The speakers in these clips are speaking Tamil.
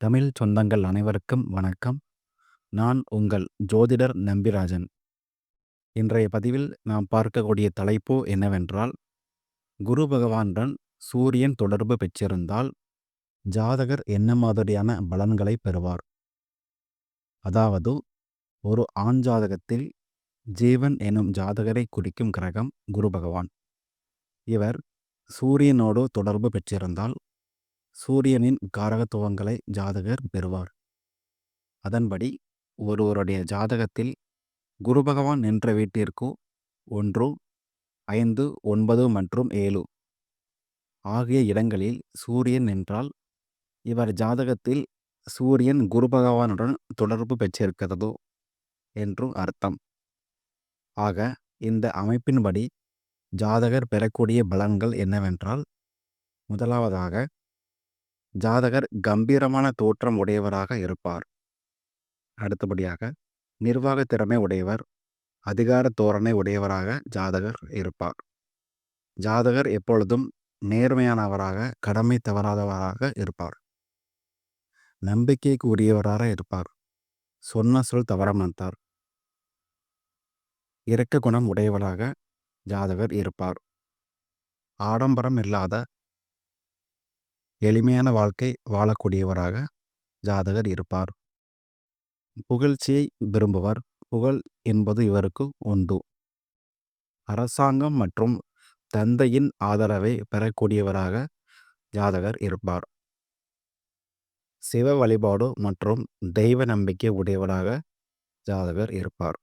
தமிழ் சொந்தங்கள் அனைவருக்கும் வணக்கம். நான் உங்கள் ஜோதிடர் நம்பிராஜன். இன்றைய பதிவில் நாம் பார்க்கக்கூடிய தலைப்பு என்னவென்றால் குரு பகவானுடன் சூரியன் தொடர்பு பெற்றிருந்தால் ஜாதகர் என்ன மாதிரியான பலன்களை பெறுவார்? அதாவது ஒரு ஆண் ஜாதகத்தில் ஜீவன் எனும் ஜாதகரை குறிக்கும் கிரகம் குரு பகவான். இவர் சூரியனோடு தொடர்பு பெற்றிருந்தால் சூரியனின் காரகத்துவங்களை ஜாதகர் பெறுவார். அதன்படி ஒருவருடைய ஜாதகத்தில் குரு பகவான் நின்ற வீட்டிற்கு ஒன்று ஐந்து ஒன்பது மற்றும் ஏழு ஆகிய இடங்களில் சூரியன் நின்றால் இவர் ஜாதகத்தில் சூரியன் குரு பகவானுடன் தொடர்பு பெற்றிருக்கிறதோ என்று அர்த்தம். ஆக இந்த அமைப்பின்படி ஜாதகர் பெறக்கூடிய பலன்கள் என்னவென்றால் முதலாவதாக ஜாதகர் கம்பீரமான தோற்றம் உடையவராக இருப்பார். அடுத்தபடியாக நிர்வாக திறமை உடையவர் அதிகார தோரணை உடையவராக ஜாதகர் இருப்பார். ஜாதகர் எப்பொழுதும் நேர்மையானவராக கடமை தவறாதவராக இருப்பார். நம்பிக்கைக்கு உரியவராக இருப்பார். சொன்ன சொல் தவற மாட்டார் இரக்க குணம் உடையவராக ஜாதகர் இருப்பார். ஆடம்பரம் இல்லாத எளிமையான வாழ்க்கை வாழக்கூடியவராக ஜாதகர் இருப்பார். புகழ்ச்சியை விரும்புவர். புகழ் என்பது இவருக்கு உண்டு. அரசாங்கம் மற்றும் தந்தையின் ஆதரவை பெறக்கூடியவராக ஜாதகர் இருப்பார். சிவ வழிபாடு மற்றும் தெய்வ நம்பிக்கை உடையவராக ஜாதகர் இருப்பார்.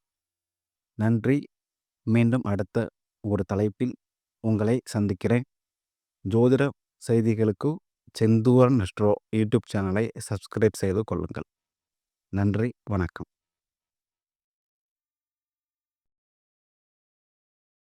நன்றி. மீண்டும் அடுத்த ஒரு தலைப்பில் உங்களை சந்திக்கிறேன். ஜோதிட செய்திகளுக்கு செந்தூரன் நெஸ்ட்ரோ யூடியூப் சேனலை சப்ஸ்கிரைப் செய்து கொள்ளுங்கள். நன்றி வணக்கம்.